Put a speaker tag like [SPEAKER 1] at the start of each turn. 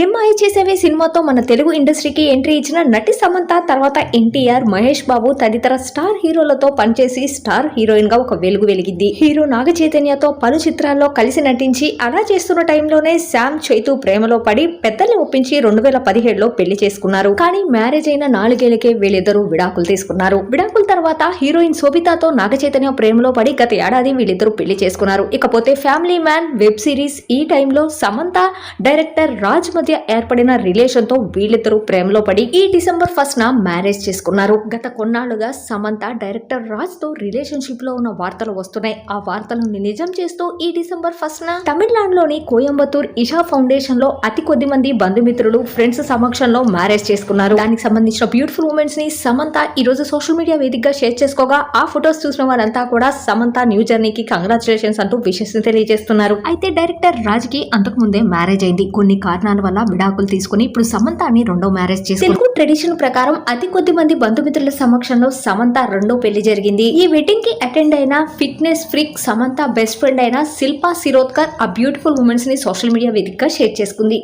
[SPEAKER 1] ఏం మాయ చేసేవే సినిమాతో? మన తెలుగు ఇండస్ట్రీకి ఎంట్రీ ఇచ్చిన నటి సమంత తర్వాత ఎన్టీఆర్ మహేష్ బాబు తదితర స్టార్ హీరోలతో పనిచేసి స్టార్ హీరోయిన్గా ఒక వెలుగు వెలిగింది. హీరో నాగ చైతన్యతో పలు చిత్రాల్లో కలిసి నటించి అలా చేస్తున్న టైంలోనే శామ్ చైతు ప్రేమలో పడి పెద్దల్ని ఒప్పించి రెండు వేల పదిహేడులో పెళ్ళి చేసుకున్నారు. కానీ మ్యారేజ్ అయిన నాలుగేళ్ళకే వీళ్ళిద్దరూ విడాకులు తీసుకున్నారు. విడాకుల తర్వాత హీరోయిన్ శోభితాతో నాగ చైతన్య ప్రేమలో పడి గత ఏడాది వీళ్ళిద్దరూ పెళ్ళి చేసుకున్నారు. ఇకపోతే ఫ్యామిలీ మ్యాన్ వెబ్ సిరీస్ ఈ టైంలో సమంత డైరెక్టర్ రాజ్ మధ్య ఏర్పడిన రిలేషన్తో వీళ్ళిద్దరూ ప్రేమలో పడి ఈ డిసెంబర్ ఫస్ట్ న మ్యారేజ్ చేసుకున్నారు. గత కొన్నాళ్ళుగా సమంత డైరెక్టర్ రాజ్తో రిలేషన్షిప్లో ఉన్న వార్తలు వస్తున్నాయి. ఆ వార్తలను నిజం చేస్తూ ఈ డిసెంబర్ ఫస్ట్ న తమిళనాడులోని కోయంబత్తూర్ ఇషా ఫౌండేషన్లో అతి కొద్ది మంది బంధుమిత్రులు ఫ్రెండ్స్ సమక్షంలో మ్యారేజ్ చేసుకున్నారు. దానికి సంబంధించిన బ్యూటిఫుల్ మూమెంట్స్ని సమంత ఈ రోజు సోషల్ మీడియా వేదికగా షేర్ చేసుకోగా. ఆ ఫొటోస్ చూసిన వారంతా కూడా సమంత న్యూ జర్నీకి కంగ్రాచులేషన్స్ అంటూ విషెస్ తెలియజేస్తున్నారు. అయితే డైరెక్టర్ రాజ్కి అంతకు ముందే మ్యారేజ్ అయింది. కొన్ని కారణాల వల్ల విడాకులు తీసుకుని ఇప్పుడు సమంతని రెండో మ్యారేజ్ చేసి తెలుగు ట్రెడిషన్ ప్రకారం అతి కొద్ది మంది బంధుమిత్రుల సమక్షంలో సమంత రెండో పెళ్ళి జరిగింది. ఈ వెడ్డింగ్కి అటెండ్ అయిన fitness freak Samantha best friend అయిన శిల్పా సిరోద్కర్ ఆ బ్యూటిఫుల్ ఉమెన్స్ని సోషల్ మీడియా వేదికగా షేర్ చేసుకుంది.